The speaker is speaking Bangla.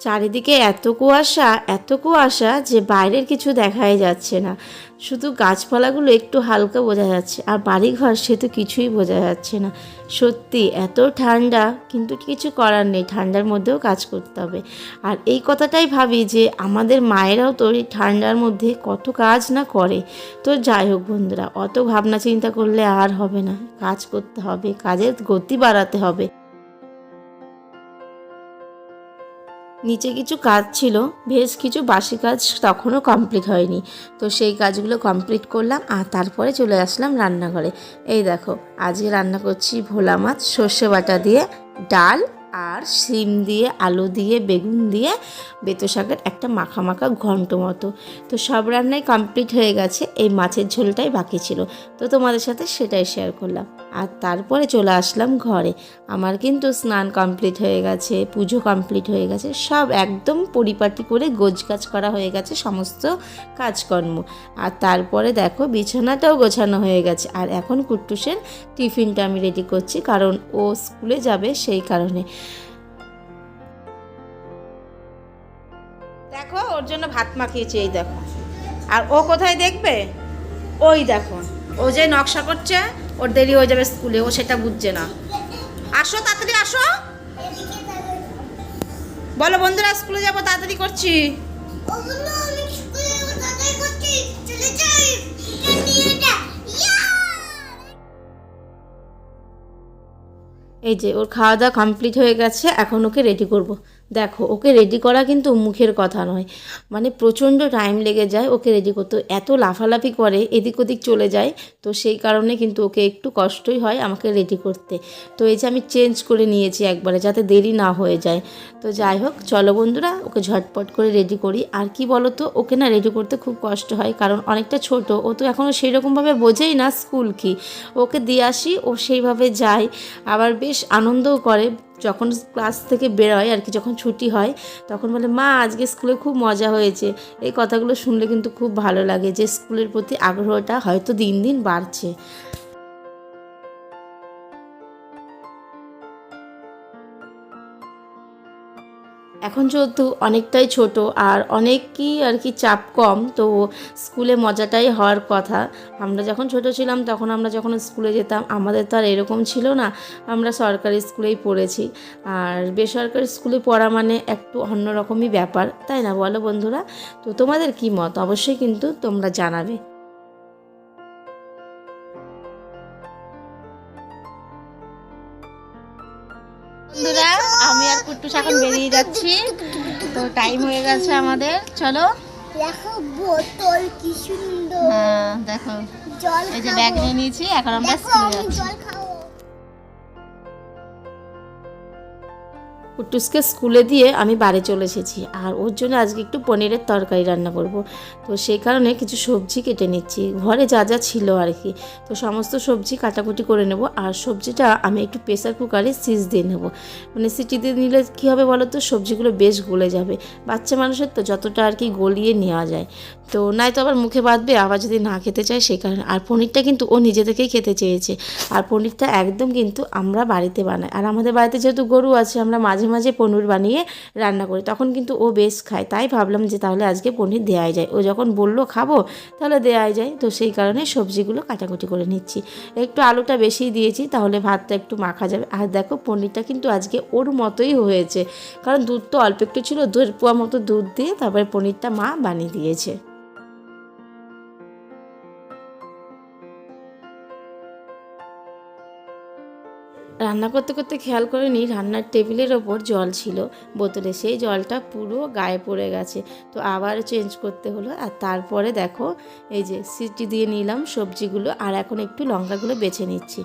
চারিদিকে এত কুয়াশা এত কুয়াশা যে বাইরের কিছু দেখাই যাচ্ছে না। শুধু গাছপালাগুলো একটু হালকা বোঝা যাচ্ছে, আর বাড়িঘর সে তো কিছুই বোঝা যাচ্ছে না। সত্যি, এত ঠান্ডা, কিন্তু কিছু করার নেই, ঠান্ডার মধ্যেও কাজ করতে হবে। আর এই কথাটাই ভাবি যে আমাদের মায়েরাও তো এই ঠান্ডার মধ্যে কত কাজ না করে। তো যাই হোক বন্ধুরা, অত ভাবনা চিন্তা করলে আর হবে না। কাজ করতে হবে, কাজের গতি বাড়াতে হবে। নিচে কিছু কাজ ছিল, বেশ কিছু বাসি কাজ তখনও কমপ্লিট হয়নি। তো সেই কাজগুলো কমপ্লিট করলাম, আর তারপরে চলে আসলাম রান্নাঘরে। এই দেখো, আজকে রান্না করছি ভোলা মাছ, সর্ষে বাটা দিয়ে ডাল আর শিম দিয়ে, আলু দিয়ে, বেগুন দিয়ে, বেতো শাকের একটা মাখা মাখা ঘন্ট মতো। তো সব রান্নাই কমপ্লিট হয়ে গেছে, এই মাছের ঝোলটাই বাকি ছিল। তো তোমাদের সাথে সেটাই শেয়ার করলাম। আর তারপরে চলে আসলাম ঘরে। আমার কিন্তু স্নান কমপ্লিট হয়ে গেছে, পুজো কমপ্লিট হয়ে গেছে, সব একদম পরিপাটি করে গোছগাছ করা হয়ে গেছে, সমস্ত কাজকর্ম। আর তারপরে দেখো বিছানাটাও গোছানো হয়ে গেছে। আর এখন কুট্টুসের টিফিনটা আমি রেডি করছি, কারণ ও স্কুলে যাবে সেই কারণে। দেখো, ওর জন্য ভাত মাখিয়েছি, এই দেখো। আর ও কোথায় দেখবে? ওই দেখো। ও যে নকশা করছে, ওর দেরি হয়ে যাবে স্কুলে, ও সেটা বুঝছে না। আসো, তাড়াতাড়ি আসো। বলো, বন্ধুরা, স্কুলে যাব, তাড়াতাড়ি করছি। এই যে, ওর খাওয়া দাওয়া কমপ্লিট হয়ে গেছে, এখন ওকে রেডি করব। দেখো, ওকে রেডি করা কিন্তু মুখের কথা নয়। মানে প্রচণ্ড টাইম লেগে যায় ওকে রেডি করতে। এত লাফালাফি করে, এদিক ওদিক চলে যায়, তো সেই কারণে কিন্তু ওকে একটু কষ্টই হয় আমাকে রেডি করতে। তো এই যে, আমি চেঞ্জ করে নিয়েছি একবারে, যাতে দেরি না হয়ে যায়। তো যাই হোক, চলো বন্ধুরা, ওকে ঝটপট করে রেডি করি। আর কি বলো তো ওকে না রেডি করতে খুব কষ্ট হয়, কারণ অনেকটা ছোট। ও তো এখনও সেই রকমভাবে বোঝেই না স্কুল কি। ওকে দিয়ে আসি, ও সেইভাবে যায়। আবার বেশ আনন্দও করে। যখন ক্লাস থেকে বেরোয় আর কি, যখন ছুটি হয়, তখন বলে, মা, আজকে স্কুলে খুব মজা হয়েছে। এই কথাগুলো শুনলে কিন্তু খুব ভালো লাগে যে স্কুলের প্রতি আগ্রহটা হয়তো দিন দিন বাড়ছে। এখন যেহেতু অনেকটাই ছোট আর অনেকই আর কি চাপ কম, তো স্কুলে মজাটাই হওয়ার কথা। আমরা যখন ছোট ছিলাম তখন আমরা যখন স্কুলে যেতাম, আমাদের তো আর এরকম ছিল না, আমরা সরকারি স্কুলেই পড়েছি। আর বেসরকারি স্কুলে পড়া মানে একটু অন্যরকমই ব্যাপার, তাই না বলো বন্ধুরা? তো তোমাদের কি মত? অবশ্যই কিন্তু তোমরা জানাবে। এখন বেরিয়ে যাচ্ছি। তো টাইম হয়ে গেছে আমাদের। চলো। দেখো বোতল কি সুন্দর। হ্যাঁ দেখো। এই যে ব্যাগ নিয়ে নিয়েছি এখন আমরা দেখো স্কুলে যাচ্ছি। কুট্টুসকে স্কুলে দিয়ে আমি বাড়ি চলে এসেছি। আর ওর জন্য আজকে একটু পনিরের তরকারি রান্না করব। তো সেই কারণে কিছু সবজি কেটে নিচ্ছি। ঘরে যা যা ছিল আর কি। তো সমস্ত সবজি কাটাকুটি করে নেব। আর সবজিটা আমি একটু প্রেসার কুকারে সিজ দিয়ে নেব। মানে সিটি দিয়ে নিলে কী হবে বলো তো? সবজিগুলো বেশ গলে যাবে। বাচ্চা মানুষের তো যতটা আর কি গলিয়ে নেওয়া যায়। তো নাই তো আবার মুখে বাঁধবে, আবার যদি না খেতে চায় সেই কারণে। আর পনিরটা কিন্তু ও নিজে থেকেই খেতে চেয়েছে। আর পনিরটা একদম কিন্তু আমরা বাড়িতে বানাই। আর আমাদের বাড়িতে যেহেতু গরু আছে, আমরা মাঝে মাঝে পনির বানিয়ে রান্না করি। তখন কিন্তু ও বেশ খায়। তাই ভাবলাম যে তাহলে আজকে পনির দেওয়াই যায়। ও যখন বলল, খাব? তাহলে দেওয়াই যায়। তো সেই কারণে সবজিগুলো কাটাকুটি করে নিচ্ছি। একটু আলুটা বেশি দিয়েছি, তাহলে ভাতটা একটু মাখা যাবে। আর দেখো, পনিরটা কিন্তু আজকে ওর মতোই হয়েছে। কারণ দুধ তো অল্প একটু ছিল দুধ পোয়া মতো দুধ দিয়ে তারপরে পনিরটা মা বানিয়ে দিয়েছে। রান্না করতে করতে খেয়াল করিনি, রান্নার টেবিলের ওপর জল ছিল। বোতলে সেই জলটা পুরো গায়ে পড়ে গেছে। তো আবার চেঞ্জ করতে হলো। আর তারপরে দেখো, এই যে সিটি দিয়ে নিলাম সবজিগুলো, আর এখন একটু লঙ্কাগুলো বেছে নিচ্ছি।